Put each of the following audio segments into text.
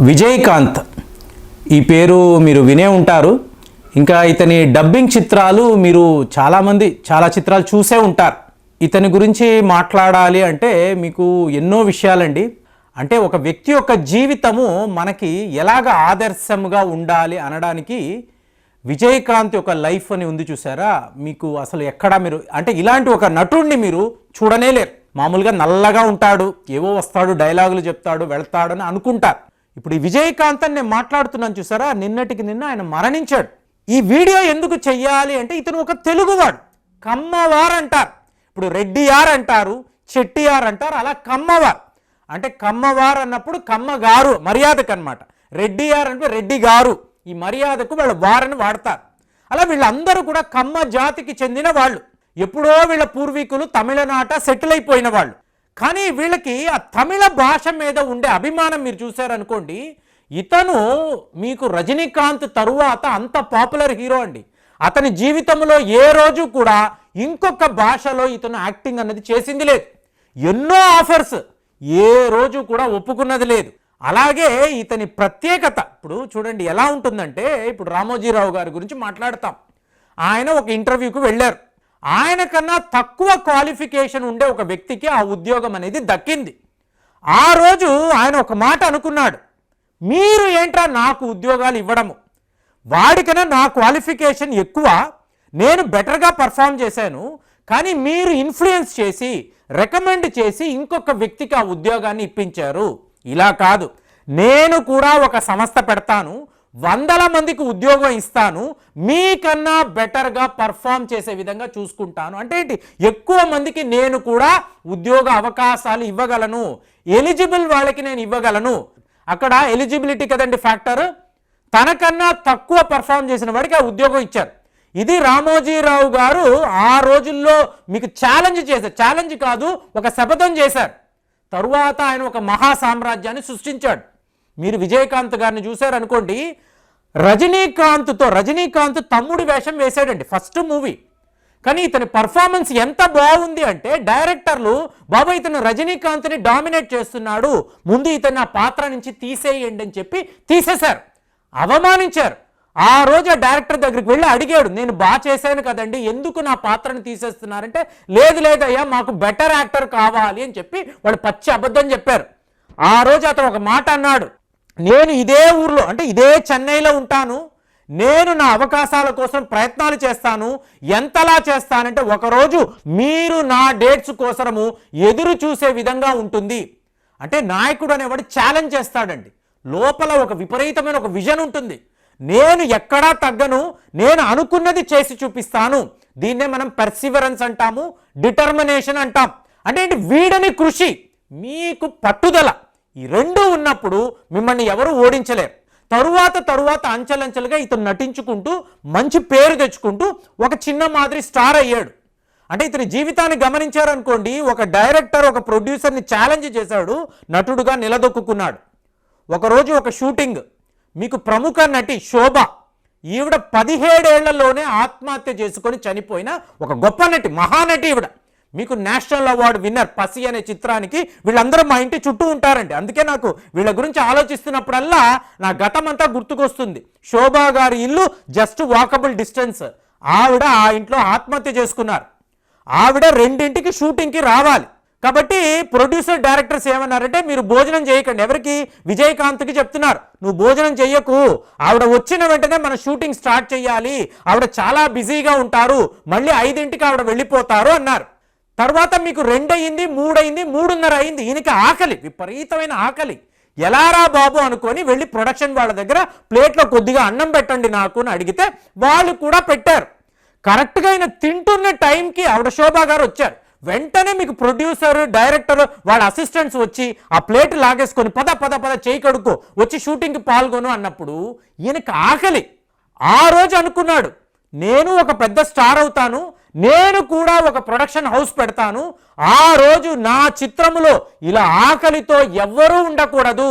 విజయకాంత్. ఈ పేరు మీరు వినే ఉంటారు. ఇంకా ఇతని డబ్బింగ్ చిత్రాలు మీరు చాలామంది చాలా చిత్రాలు చూసే ఉంటారు. ఇతని గురించి మాట్లాడాలి అంటే మీకు ఎన్నో విషయాలండి. అంటే ఒక వ్యక్తి యొక్క జీవితము మనకి ఎలాగ ఆదర్శముగా ఉండాలి అనడానికి విజయకాంత్ యొక్క లైఫ్ అని ఉంది చూసారా? మీకు అసలు ఎక్కడా మీరు అంటే ఇలాంటి ఒక నటుడిని మీరు చూడనే లేరు. మామూలుగా నల్లగా ఉంటాడు ఏవో వస్తాడు డైలాగులు చెప్తాడు వెళ్తాడు అని అనుకుంటారు. ఇప్పుడు ఈ విజయకాంత్ అని నేను మాట్లాడుతున్నాను చూసారా? నిన్నటికి నిన్న ఆయన మరణించాడు. ఈ వీడియో ఎందుకు చెయ్యాలి అంటే ఇతను ఒక తెలుగువాడు. కమ్మవారు అంటారు. ఇప్పుడు రెడ్డియార్ అంటారు చెట్టియార్ అంటారు అలా కమ్మవారు. అంటే కమ్మవారు అన్నప్పుడు కమ్మగారు మర్యాదకు అనమాట రెడ్డియార్ అంటే రెడ్డి గారు ఈ మర్యాదకు వాళ్ళు వారని వాడతారు. అలా వీళ్ళందరూ కూడా కమ్మ జాతికి చెందిన వాళ్ళు. ఎప్పుడో వీళ్ళ పూర్వీకులు తమిళనాట సెటిల్ అయిపోయిన వాళ్ళు. కానీ వీళ్ళకి ఆ తమిళ భాష మీద ఉండే అభిమానం మీరు చూశారనుకోండి ఇతను మీకు రజనీకాంత్ తరువాత అంత పాపులర్ హీరో అండి. అతని జీవితంలో ఏ రోజు కూడా ఇంకొక భాషలో ఇతను యాక్టింగ్ అన్నది చేసింది లేదు. ఎన్నో ఆఫర్స్ ఏ రోజు కూడా ఒప్పుకున్నది లేదు. అలాగే ఇతని ప్రత్యేకత ఇప్పుడు చూడండి ఎలా ఉంటుందంటే ఇప్పుడు రామోజీరావు గారి గురించి మాట్లాడతాం. ఆయన ఒక ఇంటర్వ్యూకి వెళ్ళారు. ఆయన కన్నా తక్కువ క్వాలిఫికేషన్ ఉండే ఒక వ్యక్తికి ఆ ఉద్యోగం అనేది దక్కింది. ఆ రోజు ఆయన ఒక మాట అనుకున్నాడు. మీరు ఏంట్రా నాకు ఉద్యోగాలు ఇవ్వడము? వాడికైనా నా క్వాలిఫికేషన్ ఎక్కువ నేను బెటర్గా పర్ఫామ్ చేశాను కానీ మీరు ఇన్ఫ్లుయెన్స్ చేసి రికమెండ్ చేసి ఇంకొక వ్యక్తికి ఆ ఉద్యోగాన్ని ఇప్పించారు. ఇలా కాదు. నేను కూడా ఒక సంస్థ పెడతాను వందల మందికి ఉద్యోగం ఇస్తాను మీకన్నా బెటర్గా పర్ఫామ్ చేసే విధంగా చూసుకుంటాను. అంటే ఏంటి? ఎక్కువ మందికి నేను కూడా ఉద్యోగ అవకాశాలు ఇవ్వగలను. ఎలిజిబుల్ వాళ్ళకి నేను ఇవ్వగలను. అక్కడ ఎలిజిబిలిటీ కదండి ఫ్యాక్టర్? తనకన్నా తక్కువ పర్ఫామ్ చేసిన వాడికి ఆ ఉద్యోగం ఇచ్చారు. ఇది రామోజీరావు గారు ఆ రోజుల్లో మీకు ఛాలెంజ్ చేశారు. ఛాలెంజ్ కాదు ఒక శపథం చేశారు. తరువాత ఆయన ఒక మహా సామ్రాజ్యాన్ని సృష్టించాడు. మీరు విజయకాంత్ గారిని చూశారనుకోండి రజనీకాంత్తో రజనీకాంత్ తమ్ముడి వేషం వేశాడండి ఫస్ట్ మూవీ. కానీ ఇతని పర్ఫార్మెన్స్ ఎంత బాగుంది అంటే డైరెక్టర్లు బాబా ఇతను రజనీకాంత్ని డామినేట్ చేస్తున్నాడు ముందు ఇతను ఆ పాత్ర నుంచి తీసేయండి అని చెప్పి తీసేశారు. అవమానించారు. ఆ రోజు ఆ డైరెక్టర్ దగ్గరికి వెళ్ళి అడిగాడు నేను బాగా చేశాను కదండి ఎందుకు నా పాత్రను తీసేస్తున్నారంటే లేదు లేదయ్యా మాకు బెటర్ యాక్టర్ కావాలి అని చెప్పి వాళ్ళు పచ్చి అబద్ధం చెప్పారు. ఆ రోజు అతను ఒక మాట అన్నాడు నేను ఇదే ఊర్లో అంటే ఇదే చెన్నైలో ఉంటాను నేను నా అవకాశాల కోసం ప్రయత్నాలు చేస్తాను ఎంతలా చేస్తానంటే ఒకరోజు మీరు నా డేట్స్ కోసము ఎదురు చూసే విధంగా ఉంటుంది. అంటే నాయకుడు అనేవాడు ఛాలెంజ్ చేస్తాడండి. లోపల ఒక విపరీతమైన ఒక విజన్ ఉంటుంది. నేను ఎక్కడా తగ్గను నేను అనుకున్నది చేసి చూపిస్తాను. దీన్నే మనం పెర్సివరెన్స్ అంటాము డిటర్మినేషన్ అంటాం. అంటే ఏంటి? వీడని కృషి మీకు పట్టుదల. ఈ రెండు ఉన్నప్పుడు మిమ్మల్ని ఎవరు ఓడించలేరు. తరువాత తరువాత అంచెలంచెలుగా ఇతను నటించుకుంటూ మంచి పేరు తెచ్చుకుంటూ ఒక చిన్న మాదిరి స్టార్ అయ్యాడు. అంటే ఇతని జీవితాన్ని గమనించారనుకోండి ఒక డైరెక్టర్ ఒక ప్రొడ్యూసర్ని ఛాలెంజ్ చేశాడు నటుడుగా నిలదొక్కున్నాడు ఒకరోజు ఒక షూటింగ్ మీకు ప్రముఖ నటి శోభ ఈవిడ పదిహేడేళ్ళలోనే ఆత్మహత్య చేసుకొని చనిపోయిన ఒక గొప్ప నటి మహానటి ఈవిడ. మీకు నేషనల్ అవార్డు విన్నర్ పసి అనే చిత్రానికి వీళ్ళందరూ మా ఇంటి చుట్టూ ఉంటారండి. అందుకే నాకు వీళ్ళ గురించి ఆలోచిస్తున్నప్పుడల్లా నా గతం అంతా గుర్తుకొస్తుంది. శోభా గారి ఇల్లు జస్ట్ వాకబుల్ డిస్టెన్స్. ఆవిడ ఆ ఇంట్లో ఆత్మహత్య చేసుకున్నారు. ఆవిడ రెండింటికి షూటింగ్కి రావాలి. కాబట్టి ప్రొడ్యూసర్ డైరెక్టర్స్ ఏమన్నారంటే మీరు భోజనం చేయకండి. ఎవరికి? విజయకాంత్కి చెప్తున్నారు. నువ్వు భోజనం చెయ్యకు. ఆవిడ వచ్చిన వెంటనే మన షూటింగ్ స్టార్ట్ చేయాలి ఆవిడ చాలా బిజీగా ఉంటారు. మళ్ళీ ఐదింటికి ఆవిడ వెళ్ళిపోతారు అన్నారు. తర్వాత మీకు రెండయింది మూడయింది మూడున్నర అయింది ఈయనకి ఆకలి విపరీతమైన ఆకలి. ఎలారా బాబు అనుకొని వెళ్ళి ప్రొడక్షన్ వాళ్ళ దగ్గర ప్లేట్లో కొద్దిగా అన్నం పెట్టండి నాకు అని అడిగితే వాళ్ళు కూడా పెట్టారు. కరెక్ట్గా ఆయన తింటున్న టైంకి ఆవిడ శోభా గారు వచ్చారు. వెంటనే మీకు ప్రొడ్యూసర్ డైరెక్టర్ వాళ్ళ అసిస్టెంట్స్ వచ్చి ఆ ప్లేట్ లాగేసుకొని పద పద పద చేయి కడుక్కో వచ్చి షూటింగ్కి పాల్గొను అన్నప్పుడు ఈయనకి ఆకలి. ఆ రోజు అనుకున్నాడు నేను ఒక పెద్ద స్టార్ అవుతాను నేను కూడా ఒక ప్రొడక్షన్ హౌస్ పెడతాను. ఆ రోజు నా చిత్రములో ఇలా ఆకలితో ఎవ్వరూ ఉండకూడదు.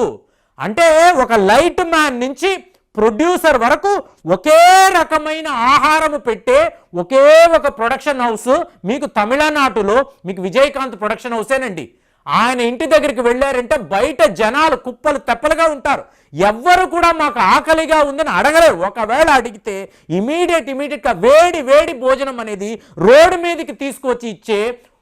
అంటే ఒక లైట్ మ్యాన్ నుంచి ప్రొడ్యూసర్ వరకు ఒకే రకమైన ఆహారము పెట్టే ఒకే ఒక ప్రొడక్షన్ హౌస్ మీకు తమిళనాడులో మీకు విజయకాంత్ ప్రొడక్షన్ హౌసేనండి. ఆయన ఇంటి దగ్గరికి వెళ్ళారంటే బయట జనాలు కుప్పలు తెప్పలుగా ఉంటారు. ఎవ్వరు కూడా మాకు ఆకలిగా ఉందని అడగలేరు. ఒకవేళ అడిగితే ఇమీడియట్ ఇమీడియట్గా వేడి వేడి భోజనం అనేది రోడ్డు మీదకి తీసుకొచ్చి ఇచ్చే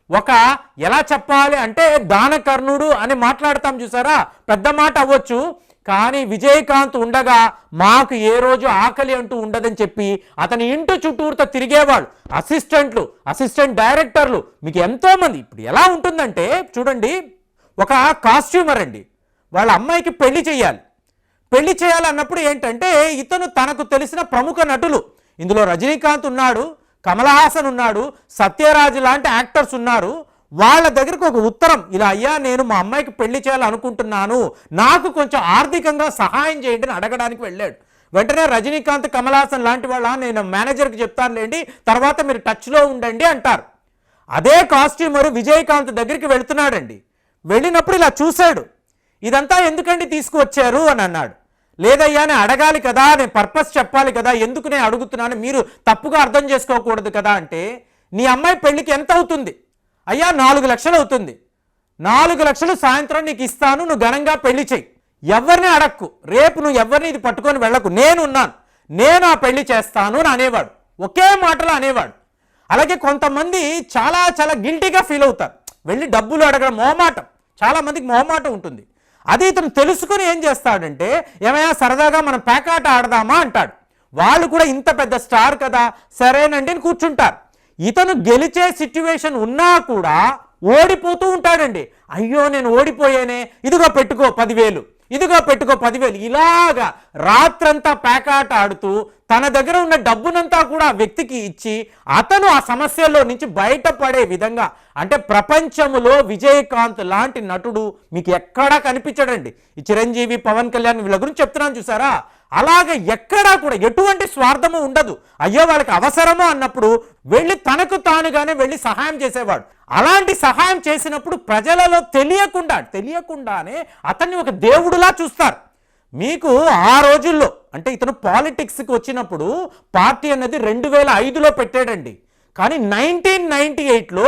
ఒక ఎలా చెప్పాలి అంటే దానకర్ణుడు అని మాట్లాడతాం చూసారా? పెద్ద మాట అవ్వచ్చు. కానీ విజయకాంత్ ఉండగా మాకు ఏ రోజు ఆకలి అంటూ ఉండదని చెప్పి అతని ఇంటి చుట్టూరుతో తిరిగేవాళ్ళు. అసిస్టెంట్లు అసిస్టెంట్ డైరెక్టర్లు. మీకు ఎంతోమంది ఇప్పుడు ఎలా ఉంటుందంటే చూడండి ఒక కాస్ట్యూమర్ అండి. వాళ్ళ అమ్మాయికి పెళ్ళి చేయాలి. పెళ్ళి చేయాలన్నప్పుడు ఏంటంటే ఇతను తనకు తెలిసిన ప్రముఖ నటులు. ఇందులో రజనీకాంత్ ఉన్నాడు కమలహాసన్ ఉన్నాడు సత్యరాజు లాంటి యాక్టర్స్ ఉన్నారు. వాళ్ళ దగ్గరకు ఒక ఉత్తరం ఇలా అయ్యా నేను మా అమ్మాయికి పెళ్ళి చేయాలనుకుంటున్నాను నాకు కొంచెం ఆర్థికంగా సహాయం చేయండి అని అడగడానికి వెళ్ళాడు. వెంటనే రజనీకాంత్ కమలాసన్ లాంటి వాళ్ళ నేను మేనేజర్కి చెప్తానులేండి తర్వాత మీరు టచ్లో ఉండండి అంటారు. అదే కాస్ట్యూమర్ విజయకాంత్ దగ్గరికి వెళుతున్నాడండి. వెళ్ళినప్పుడు ఇలా చూశాడు. ఇదంతా ఎందుకండి తీసుకువచ్చారు అని అన్నాడు. లేదయ్యా నేను అడగాలి కదా నేను పర్పస్ చెప్పాలి కదా ఎందుకు నేను అడుగుతున్నాను మీరు తప్పుగా అర్థం చేసుకోకూడదు కదా అంటే నీ అమ్మాయి పెళ్ళికి ఎంత అవుతుంది? అయ్యా నాలుగు లక్షలు అవుతుంది. నాలుగు లక్షలు సాయంత్రం నీకు ఇస్తాను నువ్వు ఘనంగా పెళ్ళి చెయ్యి. ఎవరిని అడక్కు? రేపు నువ్వు ఎవరిని ఇది పట్టుకొని వెళ్ళకు? నేనున్నాను. నేను ఆ పెళ్ళి చేస్తాను అని అనేవాడు. ఒకే మాటలో అనేవాడు. అలాగే కొంతమంది చాలా చాలా గిల్టీగా ఫీల్ అవుతారు. వెళ్ళి డబ్బులు అడగడం మొహమాటం. చాలామందికి మొహమాటం ఉంటుంది. అది ఇతను తెలుసుకుని ఏం చేస్తాడంటే ఏమైనా సరదాగా మనం పేకాట ఆడదామా అంటాడు. వాళ్ళు కూడా ఇంత పెద్ద స్టార్ కదా సరేనండి అని కూర్చుంటారు. ఇతను గెలిచే సిచ్యువేషన్ ఉన్నా కూడా ఓడిపోతూ ఉంటాడండి. అయ్యో నేను ఓడిపోయానే. ఇదిగో పెట్టుకో పదివేలు. ఇదిగో పెట్టుకో పదివేలు. ఇలాగా రాత్రంతా పేకాట ఆడుతూ తన దగ్గర ఉన్న డబ్బునంతా కూడా ఆ వ్యక్తికి ఇచ్చి అతను ఆ సమస్యల్లో నుంచి బయటపడే విధంగా అంటే ప్రపంచములో విజయకాంత్ లాంటి నటుడు మీకు ఎక్కడా కనిపించడండి. ఈ చిరంజీవి పవన్ కళ్యాణ్ వీళ్ళ గురించి చెప్తున్నాను చూసారా? అలాగే ఎక్కడా కూడా ఎటువంటి స్వార్థము ఉండదు. అయ్యో వాళ్ళకి అవసరమో అన్నప్పుడు వెళ్ళి తనకు తానుగానే వెళ్ళి సహాయం చేసేవాడు. అలాంటి సహాయం చేసినప్పుడు ప్రజలలో తెలియకుండా తెలియకుండానే అతన్ని ఒక దేవుడులా చూస్తారు. మీకు ఆ రోజుల్లో అంటే ఇతను పాలిటిక్స్కి వచ్చినప్పుడు పార్టీ అనేది రెండు వేల ఐదులో పెట్టాడండి. కానీ నైన్టీన్ నైన్టీ ఎయిట్లో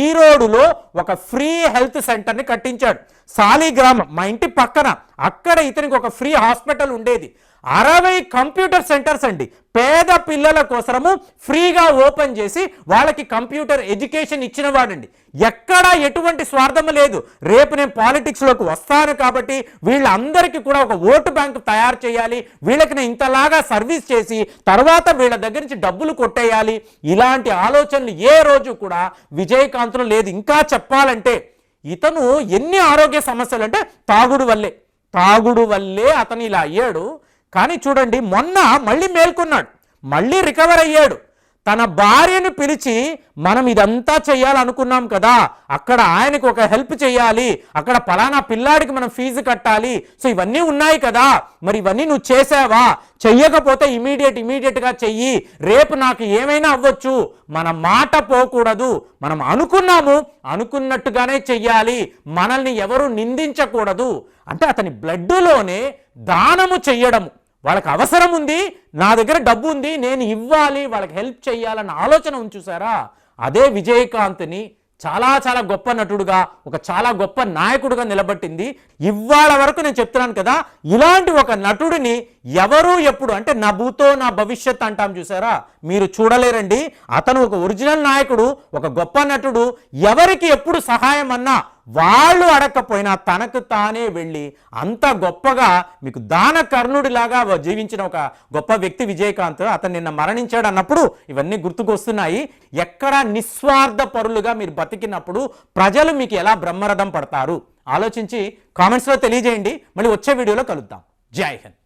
ఈరోడులో ఒక ఫ్రీ హెల్త్ సెంటర్ని కట్టించాడు. సాలిగ్రామం మా ఇంటి పక్కన అక్కడ ఇతనికి ఒక ఫ్రీ హాస్పిటల్ ఉండేది. అరవై కంప్యూటర్ సెంటర్స్ అండి. పేద పిల్లల కోసము ఫ్రీగా ఓపెన్ చేసి వాళ్ళకి కంప్యూటర్ ఎడ్యుకేషన్ ఇచ్చినవాడండి ఎక్కడా ఎటువంటి స్వార్థం లేదు. రేపు నేను పాలిటిక్స్లోకి వస్తాను కాబట్టి వీళ్ళందరికీ కూడా ఒక ఓటు బ్యాంక్ తయారు చేయాలి. వీళ్ళకి నేను ఇంతలాగా సర్వీస్ చేసి తర్వాత వీళ్ళ దగ్గర నుంచి డబ్బులు కొట్టేయాలి. ఇలాంటి ఆలోచనలు ఏ రోజు కూడా విజయకాంత్లో లేదు. ఇంకా చెప్పాలంటే ఇతను ఎన్ని ఆరోగ్య సమస్యలు అంటే తాగుడు వల్లే. తాగుడు వల్లే అతను ఇలా అయ్యాడు. కానీ చూడండి మొన్న మళ్ళీ మేల్కొన్నాడు. మళ్ళీ రికవర్ అయ్యాడు. తన భార్యను పిలిచి మనం ఇదంతా చేయాలనుకున్నాం కదా అక్కడ ఆయనకు ఒక హెల్ప్ చేయాలి అక్కడ పలానా పిల్లాడికి మనం ఫీజు కట్టాలి సో ఇవన్నీ ఉన్నాయి కదా మరి ఇవన్నీ నువ్వు చేసావా? చెయ్యకపోతే ఇమీడియట్ ఇమీడియట్గా చెయ్యి రేపు నాకు ఏమైనా అవ్వచ్చు. మన మాట పోకూడదు మనం అనుకున్నాము అనుకున్నట్టుగానే చెయ్యాలి మనల్ని ఎవరు నిందించకూడదు. అంటే అతని బ్లడ్లోనే దానము చెయ్యడము. వాళ్ళకి అవసరం ఉంది నా దగ్గర డబ్బు ఉంది నేను ఇవ్వాలి వాళ్ళకి హెల్ప్ చేయాలన్న ఆలోచన ఉంచుసారా అదే విజయకాంత్ని చాలా చాలా గొప్ప నటుడుగా ఒక చాలా గొప్ప నాయకుడుగా నిలబట్టింది. ఇవాళ వరకు నేను చెప్తున్నాను కదా ఇలాంటి ఒక నటుడిని ఎవరు ఎప్పుడు అంటే నా భూతో నా భవిష్యత్ అంటాం చూసారా? మీరు చూడలేరండి. అతను ఒక ఒరిజినల్ నాయకుడు ఒక గొప్ప నటుడు. ఎవరికి ఎప్పుడు సహాయం అన్నా వాళ్ళు అడగకపోయినా తనకు తానే వెళ్ళి అంత గొప్పగా మీకు దాన కర్ణుడిలాగా జీవించిన ఒక గొప్ప వ్యక్తి విజయకాంత్ అతను నిన్న మరణించాడు అన్నప్పుడు ఇవన్నీ గుర్తుకొస్తున్నాయి. ఎక్కడ నిస్వార్థ పరులుగా మీరు బతికినప్పుడు ప్రజలు మీకు ఎలా బ్రహ్మరథం పడతారు? ఆలోచించి కామెంట్స్లో తెలియజేయండి. మళ్ళీ వచ్చే వీడియోలో కలుద్దాం. జై హింద్.